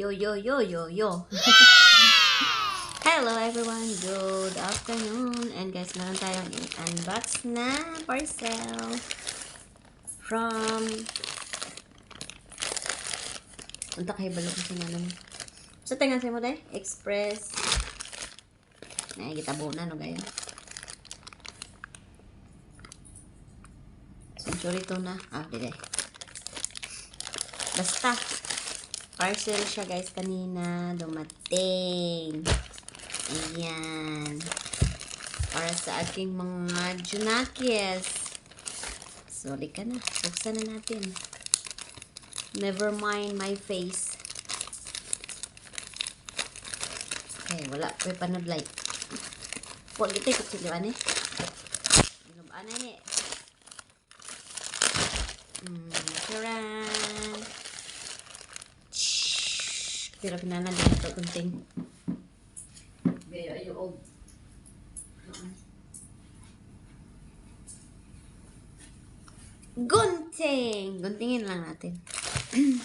Yo, yo, yo, yo, yo. Hello everyone, good afternoon. And guys, meron tayong i-unbox na parcel from Unta kay balok sa nga naman. Sa tingan sa mo day? Express. Nay gitabo na no gaya. Century to na. Ah, di day. Basta. Parcel siya guys kanina. Dumating. Ayan. Para sa aking mga junakis. Sorry ka na. Buksan na natin. Never mind my face. Okay, wala. May panudlay. Huwag ito yung kutsiliwan eh. Ilubaan na eh. Hmm, charan. Pero kinanan din ito kunting. Gaya ayo og. Gunting! Guntingin lang natin.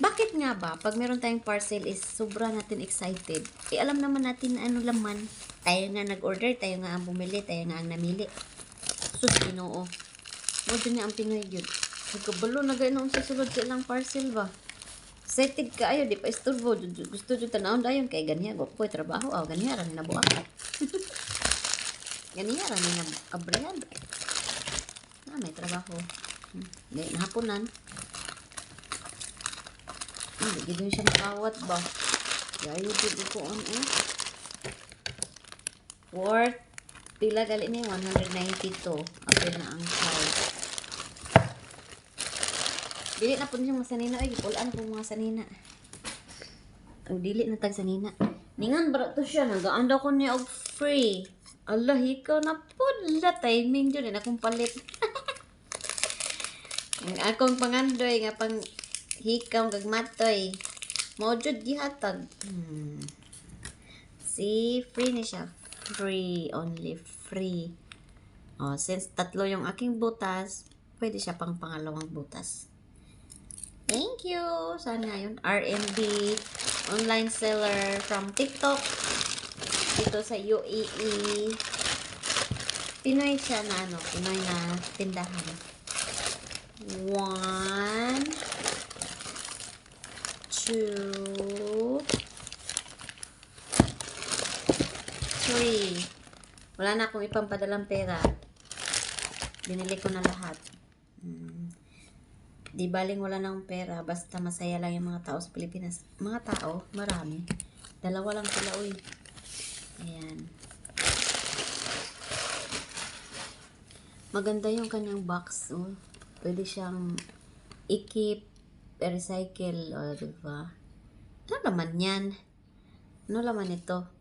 Bakit nga ba, pag meron tayong parcel is sobra natin excited? Eh, alam naman natin na ano laman. Tayo nga nag-order, tayo nga ang bumili, tayo nga ang namili. Sus, ginoo. Mo dyan nga ang Pinoy yun. Nagkabalo na ganoon sa sulod sa ilang parcel ba? Excited ka ayo, di pa isturbo. Gusto dyan tanawon dayon kay ganiya. Gopoy, trabaho. Oh, ganiya, rami na buak. ganiya, rami na kabrihan. Ah, may trabaho. Hmm. Di, nahaponan. Hindi, hmm, gano'n siya nakawat ba? Gayo, gano'n ko on eh. Worth, pila gali ni 192. Ako na ang charge. Dili na po siyang masanina. Ay, pulaan po mga sanina. Ang dili na tag sanina. Ningan, bara to siya. Nagaan daw ko niya og free. Allah, ikaw na po. La, timing dyan. Akong palit. Ang akong pangandoy nga pang hikaw kag matoy. Mao jud gihatag. Hmm. Si free ni siya. Free, only free. Oh, since tatlo yung aking butas, pwede siya pang pangalawang butas. Thank you! Sana yun. RMB online seller from TikTok. Dito sa UAE. Pinoy siya na ano, Pinoy na tindahan. One, two, three. Wala na akong ipampadalang pera. Binili ko na lahat. Hmm. Di baling wala nang pera, basta masaya lang yung mga tao sa Pilipinas. Mga tao, marami. Dalawa lang sila, uy. Ayan. Maganda yung kanyang box, oh. Pwede siyang i-keep, recycle, o, oh, diba? Ano laman yan? Ano laman ito?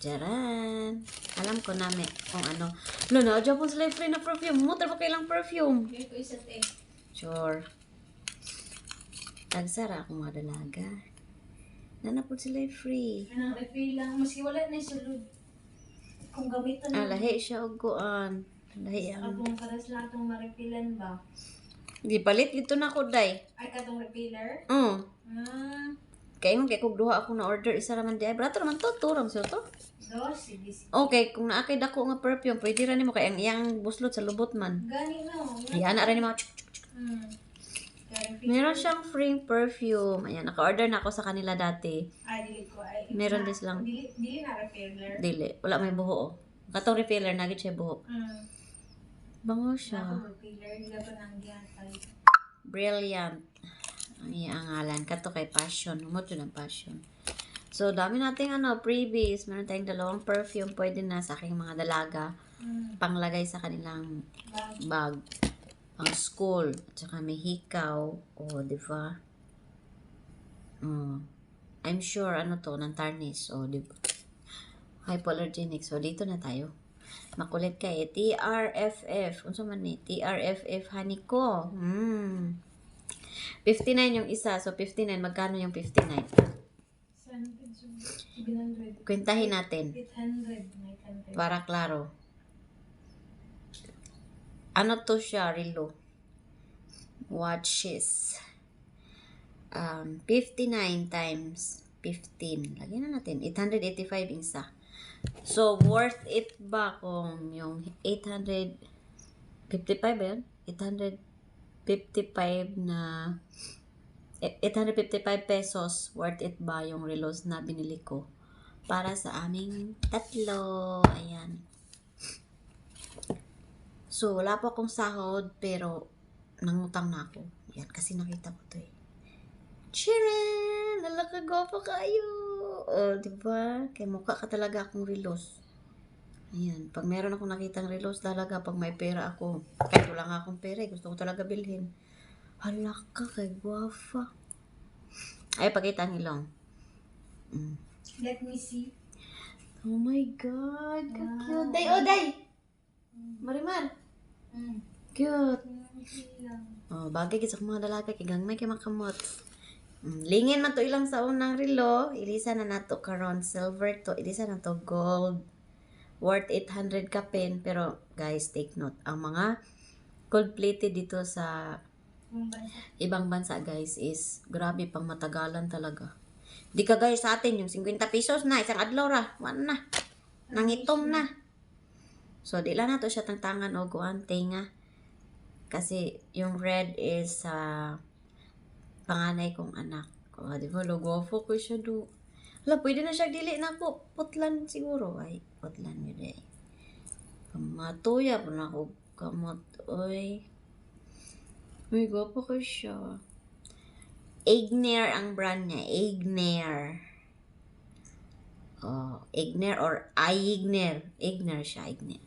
Jaran. Alam ko na may kung ano. Lo na, dyan po sila free na perfume. Mutra pa kailang perfume. Bigay ko isa te. Sure. Tagsara akong mga dalaga. Nanapod sila free. Anong refill lang. Maski wala na yung sulod. Kung gamitan Ah, mo. lahi siya og kuan. Lahi ang... Katong karas lang itong marefillan ba? Di palit dito na ko day. Ay, katong refiller? Mm. Ah, Kaya mo kay kog duha ako na order isa raman di ay brato naman to turang siya to. dos, sige. Okay, kung naakay dako nga perfume, pwede ra nimo kay ang iyang buslot sa lubot man. Gani no. Ayan, ara nimo. Chuk, chuk, chuk. Hmm. Meron siyang free perfume. Ayan, naka-order na ako sa kanila dati. Ay, dili ko. Ay, Meron din silang- Dili, dili na refiller. Dili, wala may buho oh. Katong refiller na gid siya buho. Hmm. Bango Siya. Ako refiller. Dila pa nang gihatay. Brilliant. Ang iyang ngalan. Kato kay Passion. Yun ang Passion. So, dami nating ano, previous. Meron tayong dalawang perfume. Pwede na sa aking mga dalaga. Hmm. Panglagay sa kanilang Bag. bag. Pang school. At saka may hikaw. O, di ba? Mm. I'm sure, ano to, ng tarnish. O, di ba? Hypoallergenic. So, dito na tayo. Makulit ka eh. TRFF. Unsa man ni? TRFF honey ko. Hmm. 59 yung isa. So, 59. Magkano yung 59? Sa 800 so 700. Kwentahin natin 800. 900. para klaro. Ano to siya, Rilo? Watches. Um, 59 times 15. Lagyan na natin. 885 isa. So, worth it ba kung yung 855 ba yun? 855 na eh, 855 pesos worth it ba yung relos na binili ko para sa aming tatlo. Ayan. So, wala po akong sahod, pero nangutang na ako. Yan, kasi nakita ko to eh. Chiren! Nalakagwapo kayo! O, di ba? Kaya mukha ka talaga akong relos. Ayan. Pag meron akong nakitang relos, talaga pag may pera ako. Kahit wala nga akong pera, eh, gusto ko talaga bilhin. Hala ka, kay guwafa. Ay, pakita ang ilong. Mm. Let me see. Oh my God, Wow. ka-cute. Day, oh, day! Marimar, Cute. Oh, bagay kasi sa mga dalaga, kay gangmay kay makamot. Mm, lingin man to ilang sa unang relo, ilisa na nato karon silver to, ilisa na to gold. Worth 800 ka pen, pero guys, take note, ang mga gold plated dito sa ibang bansa guys is grabe pang matagalan talaga. Di ka guys sa atin yung 50 pesos na isang adlaw ra, wala na. Nangitom na. So di lang nato siya tangtangan o guan tinga. Kasi yung red is sa panganay kong anak. O, di ba, logofo ko siya do. Hala, pwede na siya dili na ako. Putlan siguro. Ay, putlan yun eh. Kamatuya po na ako. Kamot, oy. Uy, gwapo ko siya. Igner ang brand niya. Igner. Oh, Igner or Aigner. Igner siya, Igner.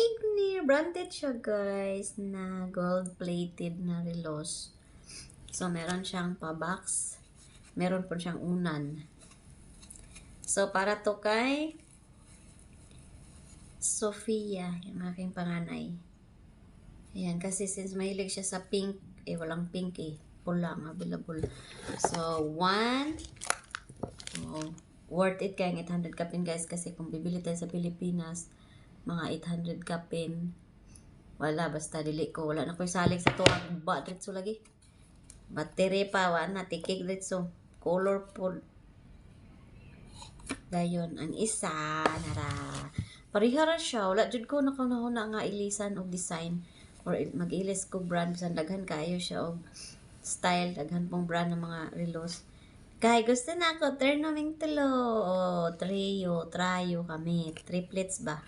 Igner. Branded siya, guys, na gold-plated na relos. So, meron siyang pa-box. Meron po siyang unan. So, para to kay Sofia, yung aking panganay. Ayan, kasi since mahilig siya sa pink, eh, walang pink eh. Pula available. So, one. Oh, worth it kaya ang 800 kapin guys kasi kung bibili tayo sa Pilipinas, mga 800 kapin. Wala, basta dili ko. Wala na ko salig sa tuwag. Ba, dritso lagi. Battery pa, wala na. Tikik dritso. Colorful. Dayon, ang isa, nara. Parihara siya. Wala jud ko nakanahuna nga ilisan og design or il- mag-ilis ko brand sa daghan kayo siya og style daghan pong brand ng mga relos. Kay gusto na ako turn naming tulo. O, trio, trayo kami. Triplets ba?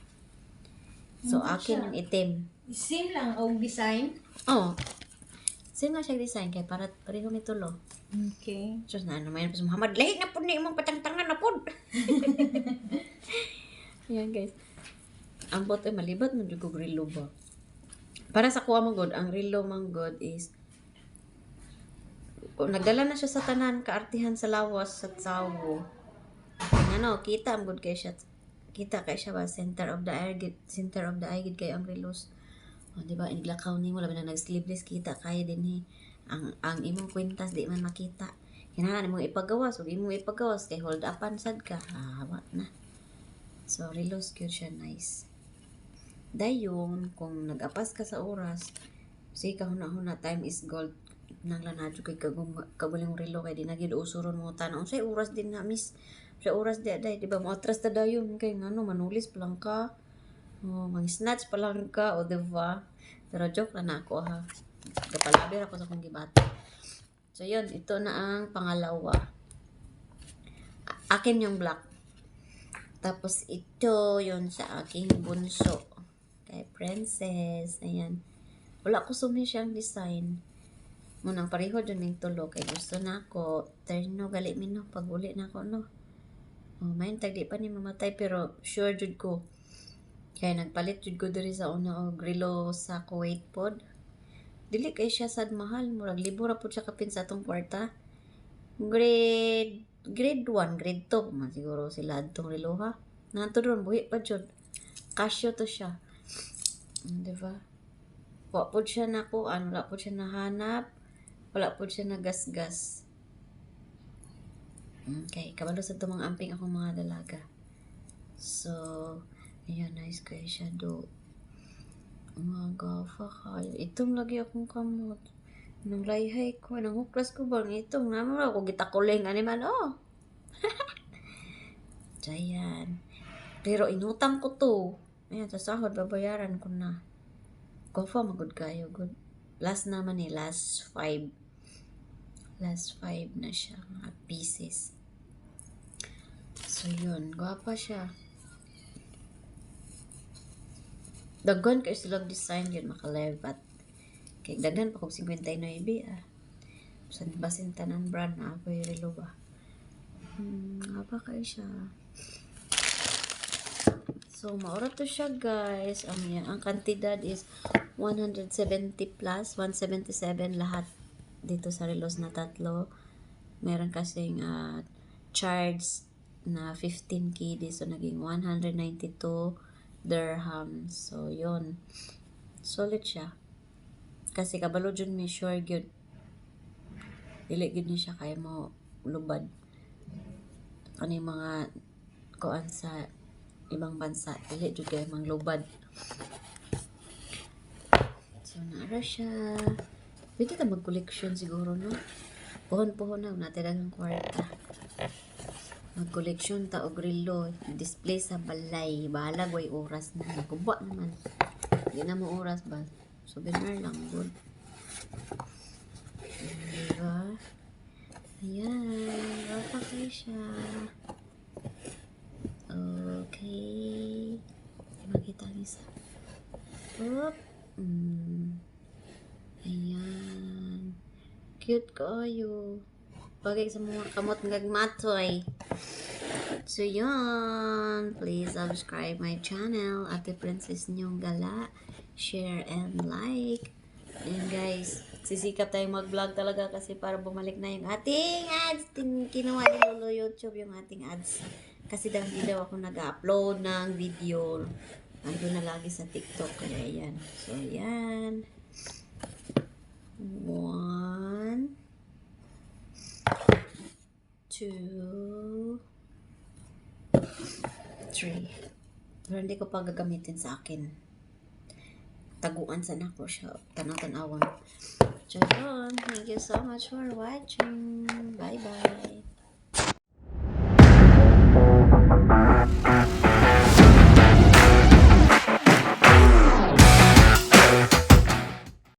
So, Hindi akin siya. yung itim. Same lang ang design. Oh. Sino nga siya design kay para pareho ni tulo. Okay. Diyos na naman yun. Muhammad, lahi na po ni imong patangtangan na po. Ayan guys. Ang bote malibat mo ko relo ba? Para sa kuha mong god, ang relo mong god is o, nagdala na siya sa tanan kaartihan sa lawas sa tsawo. Ano, kita ang good kay siya. Kita kay siya ba center of the eye center of the eye gid kay ang relos. O, di ba, iniglakaw ni mo, labi na nag-sleeveless, kita kaya din eh. Ang, ang imong kwintas, di man makita. Kailangan imong ipagawas, o imong ipagawas, kay hold upan sad ka. Hawa na. So, relos cute siya, nice. Dayon, kung nag-apas ka sa oras, sige ka huna-huna, time is gold. Nang lanadyo kay kaguling relo, kay di na gid usuron mo tanong. Say, oras din na, miss. Sa oras di, di, di ba, mo atras ta dayon, kay nga, no, manulis pa lang ka. Oh, mga snatch pa lang ka, o diba? Pero joke lang na ako ha. Kapalabir ako sa kong gibata. So yun, ito na ang pangalawa. Akin yung black. Tapos ito yun sa aking bunso. Kay princess. Ayan. Wala ko sumi siyang design. Munang pareho dyan yung tulo. Kay gusto na ako. Terno, gali mino. Pag uli na ako, no? Oh, mayin, tagdi pa ni mamatay. Pero sure jud ko. Kaya nagpalit jud ko diri sa una og grilo sa Kuwait pod. Dili kay siya sad mahal, murag libo ra pud siya kapin sa atong kwarta. Grade grade 1, grade 2 man siguro sila adtong relo ha. Nanto ron buhi pa jud. Casio to siya. Mm, Di ba? Wa pud siya nako, ano wala pud siya nahanap. Wala pud siya nagasgas. Okay, kabalo sa tumang amping akong mga dalaga. So, ayan, nice guys, shadow. Mga gafa kayo. Itong lagi akong kamot. Nung layhay ko, nang huklas ko bang itong naman ako gitakuling animal, oh. Diyan. Pero inutang ko to. Ayan, sa sahod, babayaran ko na. Gafa, magod kayo, good. Last naman eh, last five. Last five na siya, mga pieces. So, yun. Gwapa siya. Dagan kayo silang design yun, makalevat. Kay dagan pa kong 59 ah. Sa basin tanan brand na ako yung relo ba. Hmm, apa kayo siya. So, maura to siya guys. Ang, ang kantidad is 170 plus, 177 lahat dito sa relos na tatlo. Meron kasing ah, charge na 15 KD. So, naging 192 dirham. So, yon Solid siya. Kasi kabalo dyan may sure gyud Dili gyud ni siya kay mo lubad. Ano yung mga kuan sa ibang bansa. Dili jud kay mang lubad. So, naara siya. Pwede ka mag-collection siguro, no? Puhon-puhon na, natin ang kwarta. Mag-collection ta og relo. Display sa balay. Bahala, way oras na. Nakuba naman. Hindi na mo oras ba? Souvenir lang, good. Diba? Ayan. Baka kayo siya. Okay. Makita niyo sa... Oop. Mm. Ayan. Cute kayo. Bagay sa mga kamot ngagmatoy. So, yun. Please subscribe my channel. Ate Princess Nyong Gala. Share and like. And guys, sisikap tayong mag-vlog talaga kasi para bumalik na yung ating ads. Kinuha ni Lolo YouTube yung ating ads. Kasi daw hindi daw ako nag-upload ng video. Ando na lagi sa TikTok. Kaya yan. So, yan. One. Two. Three. Pero hindi ko pa gagamitin sa akin. Taguan sa nako siya. Tanaw-tanawan. So, yun. Thank you so much for watching. Bye-bye.